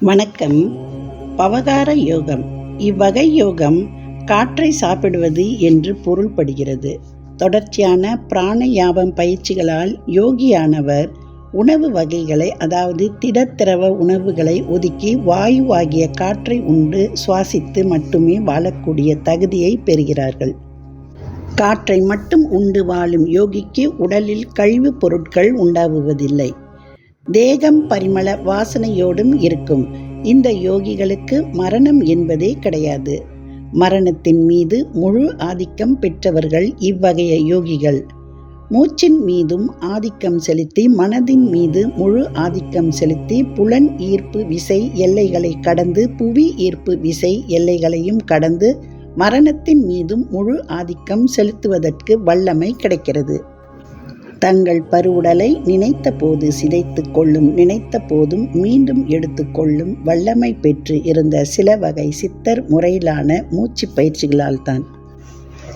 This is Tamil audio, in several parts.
வணக்கம். பவதார யோகம். இவ்வகை யோகம் காற்றை சாப்பிடுவது என்று பொருள்படுகிறது. தொடர்ச்சியான பிராணயாபம் பயிற்சிகளால் யோகியானவர் உணவு வகைகளை அதாவது திடத்திரவ உணவுகளை ஒதுக்கி வாயுவாகிய காற்றை உண்டு சுவாசித்து மட்டுமே வாழக்கூடிய தகுதியை பெறுகிறார்கள். காற்றை மட்டும் உண்டு வாழும் யோகிக்கு உடலில் கழிவுப் பொருட்கள் உண்டாகுவதில்லை. தேகம் பரிமள வாசனையோடும் இருக்கும். இந்த யோகிகளுக்கு மரணம் என்பதே கிடையாது. மரணத்தின் மீது முழு ஆதிக்கம் பெற்றவர்கள் இவ்வகைய யோகிகள். மூச்சின் மீதும் ஆதிக்கம் செலுத்தி மனதின் மீது முழு ஆதிக்கம் செலுத்தி புலன் ஈர்ப்பு விசை எல்லைகளை கடந்து புவி ஈர்ப்பு விசை எல்லைகளையும் கடந்து மரணத்தின் மீதும் முழு ஆதிக்கம் செலுத்துவதற்கு வல்லமை கிடைக்கிறது. தங்கள் பருவுடலை நினைத்த போது சிதைத்து கொள்ளும் நினைத்த போதும் மீண்டும் எடுத்துக்கொள்ளும் வல்லமை பெற்று இருந்த சில வகை சித்தர் முறையிலான மூச்சு பயிற்சிகளால் தான்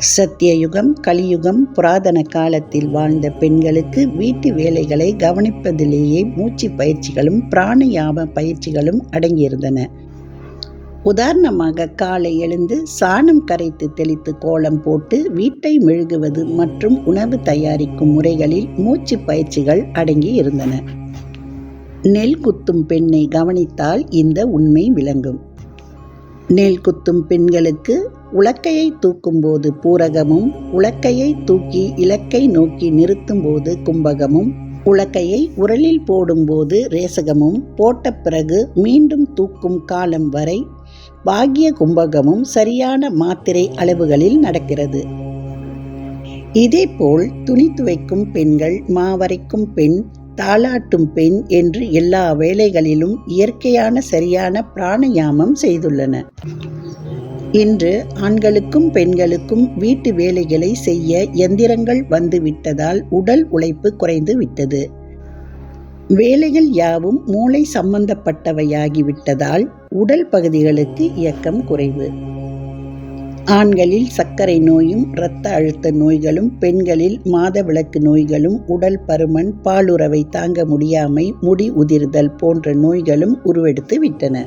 சத்தியயுகம் கலியுகம் புராதன காலத்தில் வாழ்ந்த பெண்களுக்கு வீட்டு வேலைகளை கவனிப்பதிலேயே மூச்சு பயிற்சிகளும் பிராணயாம பயிற்சிகளும் அடங்கியிருந்தன. உதாரணமாக காலை எழுந்து சாணம் கரைத்து தெளித்து கோலம் போட்டு வீட்டை மெழுகுவது மற்றும் உணவு தயாரிக்கும் முறைகளில் மூச்சு பயிற்சிகள் அடங்கி இருந்தன நெல் குத்தும் பெண்ணை கவனித்தால் இந்த உண்மை விளங்கும். நெல் குத்தும் பெண்களுக்கு உலக்கையை தூக்கும்போது பூரகமும் உலக்கையை தூக்கி இலக்கை நோக்கி நிறுத்தும்போது கும்பகமும் உலக்கையை உரலில் போடும்போது ரேசகமும் போட்ட பிறகு மீண்டும் தூக்கும் காலம் வரை பாகிய கும்பகமும் சரியான மாத்திரை அளவுகளில் நடக்கிறது. இதேபோல் துணி துவைக்கும் பெண்கள் மாவரைக்கும் பெண் தாளாட்டும் பெண் என்று எல்லா வேலைகளிலும் இயற்கையான சரியான பிராணயாமம் செய்துள்ளன. இன்று ஆண்களுக்கும் பெண்களுக்கும் வீட்டு வேலைகளை செய்ய எந்திரங்கள் வந்துவிட்டதால் உடல் உழைப்பு குறைந்து விட்டது. வேலைகள் யாவும் மூளை சம்பந்தப்பட்டவையாகிவிட்டதால் உடல் பகுதிகளுக்கு இயக்கம் குறைவு. ஆண்களில் சர்க்கரை நோயும் இரத்த அழுத்த நோய்களும் பெண்களில் மாதவிளக்கு நோய்களும் உடல் பருமன் பாலுறவை தாங்க முடியாமை முடி உதிர்தல் போன்ற நோய்களும் உருவெடுத்து விட்டன.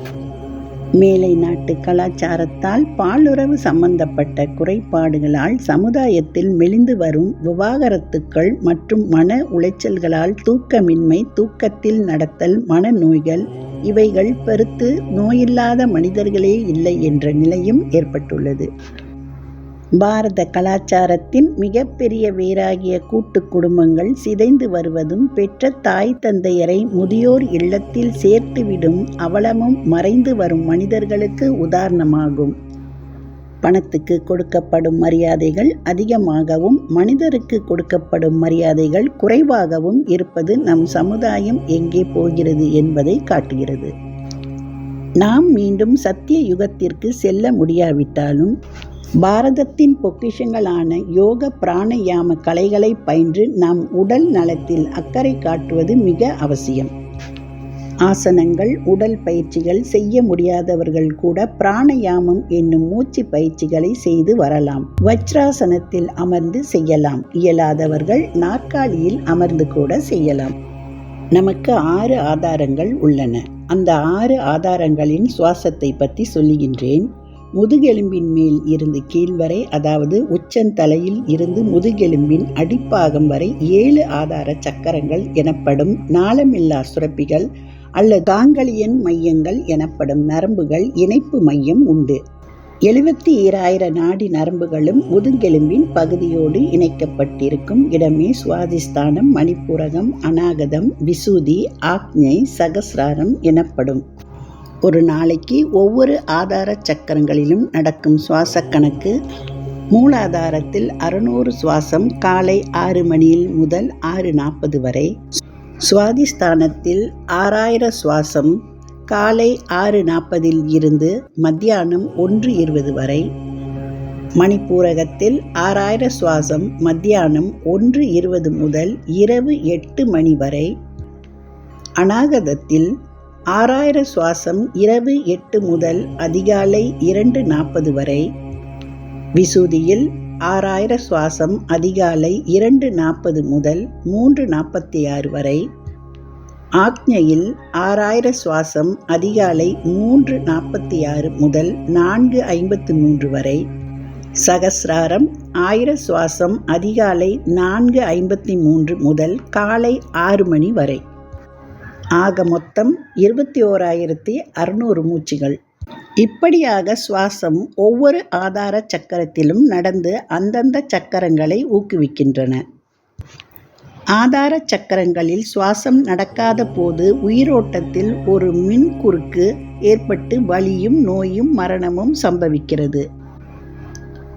மேலை நாட்டு கலாச்சாரத்தால் பாலுறவு சம்பந்தப்பட்ட குறைபாடுகளால் சமுதாயத்தில் மெலிந்து வரும் விவாகரத்துக்கள் மற்றும் மன உளைச்சல்களால் தூக்கமின்மை தூக்கத்தில் நடத்தல் மனநோய்கள் இவைகள் பெருத்து நோயில்லாத மனிதர்களே இல்லை என்ற நிலையும் ஏற்பட்டுள்ளது. பாரத கலாச்சாரத்தின் மிகப்பெரிய வேராகிய கூட்டு குடும்பங்கள் சிதைந்து வருவதும் பெற்ற தாய் தந்தையரை முதியோர் இல்லத்தில் சேர்த்துவிடும் அவலமும் மறைந்து வரும் மனிதர்களுக்கு உதாரணமாகும். பணத்துக்கு கொடுக்கப்படும் மரியாதைகள் அதிகமாகவும் மனிதருக்கு கொடுக்கப்படும் மரியாதைகள் குறைவாகவும் இருப்பது நம் சமுதாயம் எங்கே போகிறது என்பதை காட்டுகிறது. நாம் மீண்டும் சத்திய யுகத்திற்கு செல்ல முடியாவிட்டாலும் பாரதத்தின் பொக்கிஷங்களான யோக பிராணயாம கலைகளை பயின்று நாம் உடல் நலத்தில் அக்கறை காட்டுவது மிக அவசியம். ஆசனங்கள் உடல் பயிற்சிகள் செய்ய முடியாதவர்கள் கூட பிராணயாமம் என்னும் மூச்சு பயிற்சிகளை செய்து வரலாம். வஜ்ராசனத்தில் அமர்ந்து செய்யலாம். இயலாதவர்கள் நாற்காலியில் அமர்ந்து கூட செய்யலாம். நமக்கு ஆறு ஆதாரங்கள் உள்ளன. அந்த ஆறு ஆதாரங்களின் சுவாசத்தை பற்றி சொல்லுகின்றேன். முதுகெலும்பின் மேல் இருந்து கீழ் வரை அதாவது உச்சந்தலையில் இருந்து முதுகெலும்பின் அடிப்பாகம் வரை ஏழு ஆதார சக்கரங்கள் எனப்படும் நாளமில்லா சுரப்பிகள் அல்லது காங்கலியன் மையங்கள் எனப்படும் நரம்புகள் இணைப்பு மையம் உண்டு. எழுபத்தி ஈராயிர நாடி நரம்புகளும் முதுகெலும்பின் பகுதியோடு இணைக்கப்பட்டிருக்கும் இடமே சுவாதிஸ்தானம் மணிப்புரகம் அநாகதம் விசூதி ஆக்ஞை சகசிராரம் எனப்படும். ஒரு நாளைக்கு ஒவ்வொரு ஆதார சக்கரங்களிலும் நடக்கும் சுவாச கணக்கு. மூலாதாரத்தில் அறுநூறு சுவாசம் காலை ஆறு மணியில் முதல் ஆறு நாற்பது வரை. சுவாதிஸ்தானத்தில் ஆறாயிர சுவாசம் காலை ஆறு நாற்பதில் இருந்து மத்தியானம் ஒன்று இருபது வரை. மணிப்பூரகத்தில் ஆறாயிர சுவாசம் மத்தியானம் ஒன்று இருபது முதல் இரவு எட்டு மணி வரை. அநாகதத்தில் ஆறாயிர சுவாசம் இரவு எட்டு முதல் அதிகாலை இரண்டு நாற்பது வரை. விசூதியில் ஆறாயிர சுவாசம் அதிகாலை இரண்டு நாற்பது முதல் மூன்று நாற்பத்தி ஆறு வரை. ஆக்ஞையில் ஆறாயிர சுவாசம் அதிகாலை மூன்று நாற்பத்தி ஆறு முதல் நான்கு ஐம்பத்து மூன்று வரை. சகசிராரம் ஆயிர சுவாசம் அதிகாலை நான்கு ஐம்பத்தி மூன்று முதல் காலை ஆறு மணி வரை. ஆக மொத்தம் இருபத்தி ஓராயிரத்தி அறுநூறு மூச்சுகள். இப்படியாக சுவாசம் ஒவ்வொரு ஆதார சக்கரத்திலும் நடந்து அந்தந்த சக்கரங்களை ஊக்குவிக்கின்றன. ஆதார சக்கரங்களில் சுவாசம் நடக்காத போது உயிரோட்டத்தில் ஒரு மின் குறுக்கு ஏற்பட்டு வலியும் நோயும் மரணமும் சம்பவிக்கிறது.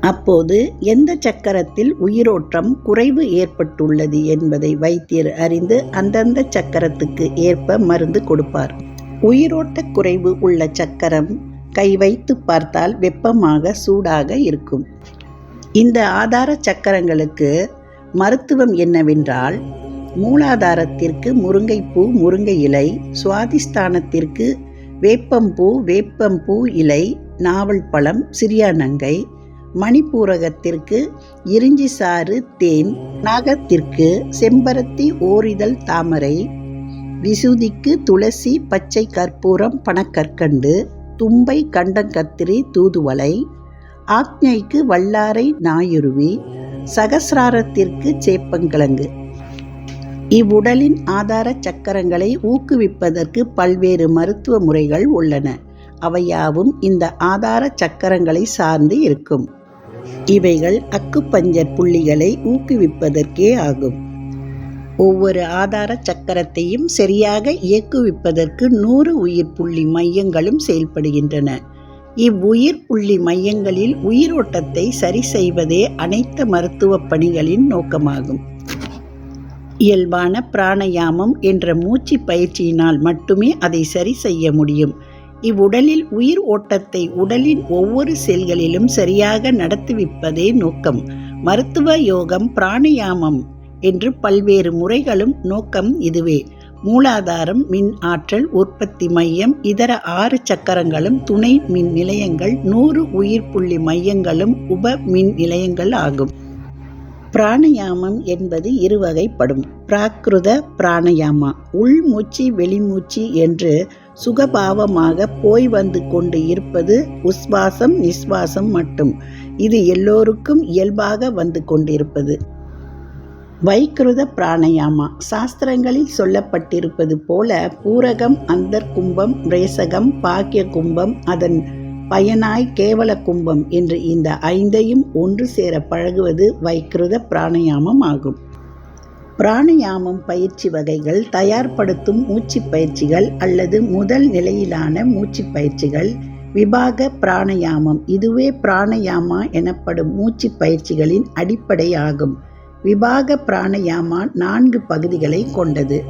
அப்போது எந்த சக்கரத்தில் உயிரோட்டம் குறைவு ஏற்பட்டுள்ளது என்பதை வைத்தியர் அறிந்து அந்தந்த சக்கரத்துக்கு ஏற்ப மருந்து கொடுப்பார். உயிரோட்ட குறைவு உள்ள சக்கரம் கை வைத்து பார்த்தால் வெப்பமாக சூடாக இருக்கும். இந்த ஆதார சக்கரங்களுக்கு மருத்துவம் என்னவென்றால் மூலாதாரத்திற்கு முருங்கைப்பூ முருங்கை இலை சுவாதிஸ்தானத்திற்கு வேப்பம்பூ வேப்பம்பூ இலை நாவல் பழம் சிறியானங்கை மணிப்பூரகத்திற்கு இறிஞ்சி சாறு தேன் நாகத்திற்கு செம்பருத்தி ஓரிதழ் தாமரை விசுதிக்கு துளசி பச்சை கற்பூரம் பணக்கற்கண்டு தும்பை கண்டங்கத்திரி தூதுவளை ஆக்ஞைக்கு வல்லாரை நாயுருவி சகசிராரத்திற்கு சேப்பங்கிழங்கு. இவ்வுடலின் ஆதார சக்கரங்களை ஊக்குவிப்பதற்கு பல்வேறு மருத்துவ முறைகள் உள்ளன. அவையாவும் இந்த ஆதார சக்கரங்களை சார்ந்து இருக்கும். இவைகள் அக்குப்பஞ்சர் புள்ளிகளை ஊக்குவிப்பதற்கே ஆகும். ஒவ்வொரு ஆதார சக்கரத்தையும் சரியாக இயக்குவிப்பதற்கு நூறு உயிர் புள்ளி மையங்களும் செயல்படுகின்றன. இவ்வுயிர் புள்ளி மையங்களில் உயிரோட்டத்தை சரி செய்வதே அனைத்து மருத்துவ பணிகளின் நோக்கமாகும். இயல்பான பிராணயாமம் என்ற மூச்சு பயிற்சியினால் மட்டுமே அதை சரி செய்ய முடியும். இவ்வுடலில் உயிர் ஓட்டத்தை உடலின் ஒவ்வொரு செல்களிலும் சரியாக நடத்துவிப்பதே நோக்கம். மருத்துவ யோகம் பிராணயாமம் என்று பல்வேறு முறைகளும் நோக்கம் இதுவே. மூலாதாரம் மின் ஆற்றல் உற்பத்தி மையம் இதர ஆறு சக்கரங்களும் துணை மின் நிலையங்கள் நூறு உயிர் புள்ளி மையங்களும் உப மின் நிலையங்கள் ஆகும். பிராணயாமம் என்பது இருவகைப்படும். பிராகிருத பிராணயாமா உள்மூச்சு வெளிமூச்சு என்று சுகபாவமாக போய் வந்து கொண்டு இருப்பது உஸ்வாசம் நிஸ்வாசம் மட்டும். இது எல்லோருக்கும் இயல்பாக வந்து கொண்டிருப்பது. வைக்கிருத பிராணயாமா. சாஸ்திரங்களில் சொல்லப்பட்டிருப்பது போல பூரகம் அந்தர் கும்பம் ரேசகம் பாக்கிய கும்பம் அதன் பயனாய் கேவல கும்பம் என்று இந்த ஐந்தையும் ஒன்று சேர பழகுவது வைக்கிருத பிராணயாமம் ஆகும். பிராணயாமம் பயிற்சி வகைகள் தயார்படுத்தும் மூச்சு பயிற்சிகள் அல்லது முதல் நிலையிலான மூச்சு பயிற்சிகள். விபாக பிராணயாமம் இதுவே பிராணயாமா எனப்படும் மூச்சு பயிற்சிகளின் அடிப்படையாகும். விபாக பிராணயாமா நான்கு பகுதிகளை கொண்டது.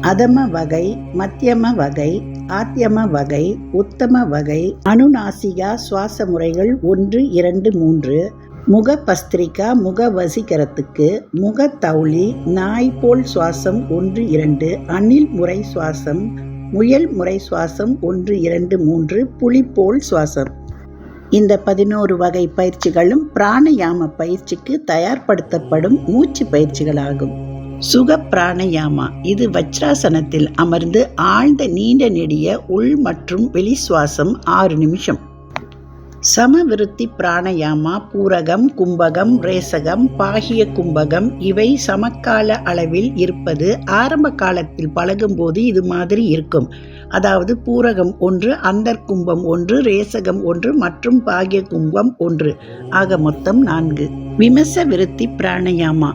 அதம வகை மத்தியம வகை ஆத்தியம வகை உத்தம வகை அனுநாசிகா சுவாச முறைகள் ஒன்று இரண்டு மூன்று முக பஸ்திரிகா முக வசீகரத்துக்கு முகத்தவுளி நாய் போல் சுவாசம் ஒன்று இரண்டு அணில் முறை சுவாசம் முயல் முறை சுவாசம் ஒன்று இரண்டு மூன்று புலி போல் சுவாசம். இந்த பதினோரு வகை பயிற்சிகளும் பிராணயாம பயிற்சிக்கு தயார்படுத்தப்படும் மூச்சு பயிற்சிகளாகும். சுக பிராணயாமா இது வஜ்ராசனத்தில் அமர்ந்து ஆழ்ந்த நீண்ட நெடிய உள் மற்றும் வெளி சுவாசம் ஆறு நிமிஷம். சமவிருத்தி பிராணயாமா பூரகம் கும்பகம் ரேசகம் பாகிய கும்பகம் இவை சமகால அளவில் இருப்பது ஆரம்ப காலத்தில் பழகும்போது இது மாதிரி இருக்கும். அதாவது பூரகம் ஒன்று அந்தர் கும்பம் ஒன்று ரேசகம் ஒன்று மற்றும் பாகிய கும்பம் ஒன்று. ஆக மொத்தம் நான்கு. விமச விருத்தி பிராணயாமா.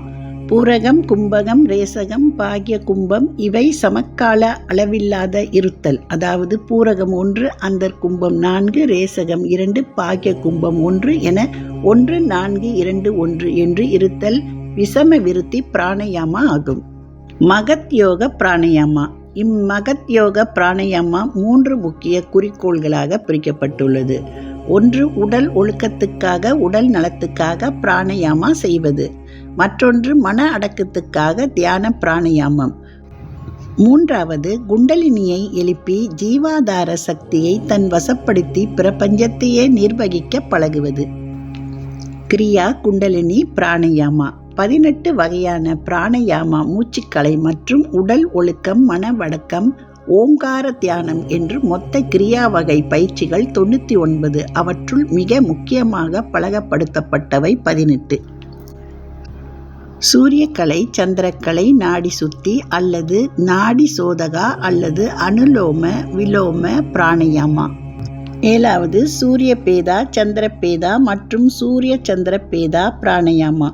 பூரகம் கும்பகம் ரேசகம் பாகிய கும்பம் இவை சமக்கால அளவில்லாத இருத்தல். அதாவது பூரகம் ஒன்று அந்த கும்பம் நான்கு ரேசகம் இரண்டு பாகிய கும்பம் ஒன்று என ஒன்று நான்கு இரண்டு ஒன்று என்று இருத்தல் விசம விருத்தி பிராணயாமா ஆகும். மகத் யோக பிராணயாமா. இம்மகத் யோக பிராணயாமா மூன்று முக்கிய குறிக்கோள்களாக பிரிக்கப்பட்டுள்ளது. ஒன்று உடல் ஒழுக்கத்துக்காக உடல் நலத்துக்காக பிராணயாமா செய்வது. மற்றொன்று மன அடக்கத்துக்காக தியான பிராணயாமம். மூன்றாவது குண்டலினியை எழுப்பி ஜீவாதார சக்தியை தன் வசப்படுத்தி பிரபஞ்சத்தையே நிர்வகிக்க பழகுவது. கிரியா குண்டலினி பிராணயாமா. பதினெட்டு வகையான பிராணயாமா மூச்சுக்கலை மற்றும் உடல் ஒழுக்கம் மனவடக்கம் ஓங்கார தியானம் என்று மொத்த கிரியா வகை பயிற்சிகள் தொண்ணூற்றி ஒன்பது. அவற்றுள் மிக முக்கியமாக பழகப்படுத்தப்பட்டவை பதினெட்டு. சூரியக்கலை சந்திரக்கலை நாடி சுத்தி அல்லது நாடி சோதகா அல்லது அனுலோம விலோம பிராணயாமா. ஏழாவது சூரிய பேதா சந்திர பேதா மற்றும் சூரிய சந்திர பேதா பிராணயாமா.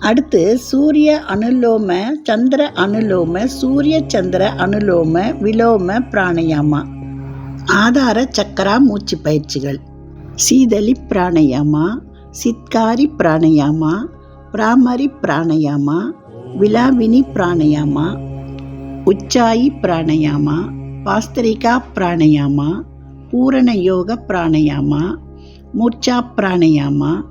அடுத்து சூரிய அனுலோம சந்திர அனுலோம சூரிய சந்திர அனுலோம விலோம பிராணயாமா. ஆதார சக்கரா மூச்சு பயிற்சிகள். சீதளி பிராணயாமா சித்காரி பிராணயாமா பிராமரி பிராணயாமா விலாவினி பிராணயாமா உச்சாயி பிராணயாமா பாஸ்திரிகா பிராணயாமா பூரண யோக பிராணயாமா மூர்ச்சா பிராணயாமா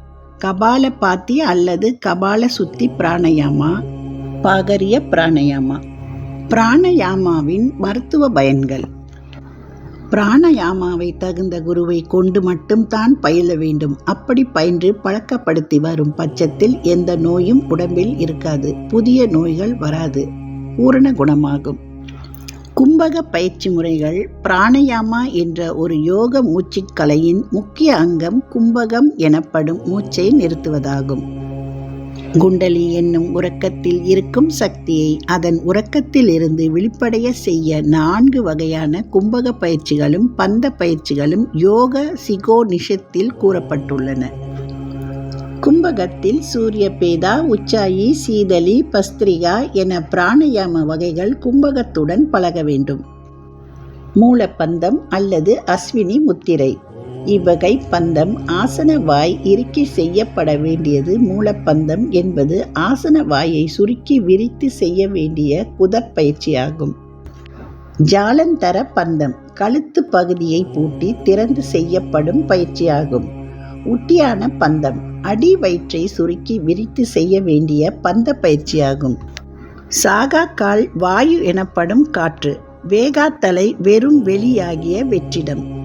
கபால பாத்தி அல்லது கபால சுத்தி பிராணயாமா பாகரிய பிராணயாமா. பிராணயாமாவின் மருத்துவ பயன்கள். பிராணயாமாவை தகுந்த குருவை கொண்டு மட்டும்தான் பயில வேண்டும். அப்படி பயின்று பழக்கப்படுத்தி வரும் பட்சத்தில் எந்த நோயும் உடம்பில் இருக்காது. புதிய நோய்கள் வராது. பூரண குணமாகும். கும்பக பயிற்சி முறைகள் பிராணயாமா என்ற ஒரு யோக மூச்சுக் கலையின் முக்கிய அங்கம் கும்பகம் எனப்படும் மூச்சை நிறுத்துவதாகும். குண்டலி என்னும் உறக்கத்தில் இருக்கும் சக்தியை அதன் உறக்கத்தில் இருந்து செய்ய நான்கு வகையான கும்பக பயிற்சிகளும் பந்த பயிற்சிகளும் யோக சிகோ நிஷத்தில் கூறப்பட்டுள்ளன. கும்பகத்தில் சூரிய பேதா உச்சாயி சீதலி பஸ்திரிகா என பிராணயாம வகைகள் கும்பகத்துடன் பழக வேண்டும். மூலப்பந்தம் அல்லது அஸ்வினி முத்திரை. இவ்வகை பந்தம் ஆசன வாய் இறுக்கி செய்யப்பட வேண்டியது மூலப்பந்தம் என்பது ஆசன வாயை சுருக்கி விரித்து செய்ய வேண்டிய குதற்பயிற்சியாகும். ஜாலந்தர பந்தம் கழுத்து பகுதியை பூட்டி திறந்து செய்யப்படும் பயிற்சியாகும். உட்டியான பந்தம் அடி வயிற்றை சுருக்கி விரித்து செய்ய வேண்டிய பந்த பயிற்சியாகும். சாகா கால் வாயு எனப்படும் காற்று வேகாத்தலை வெறும் வெளியாகிய வெற்றிடம்.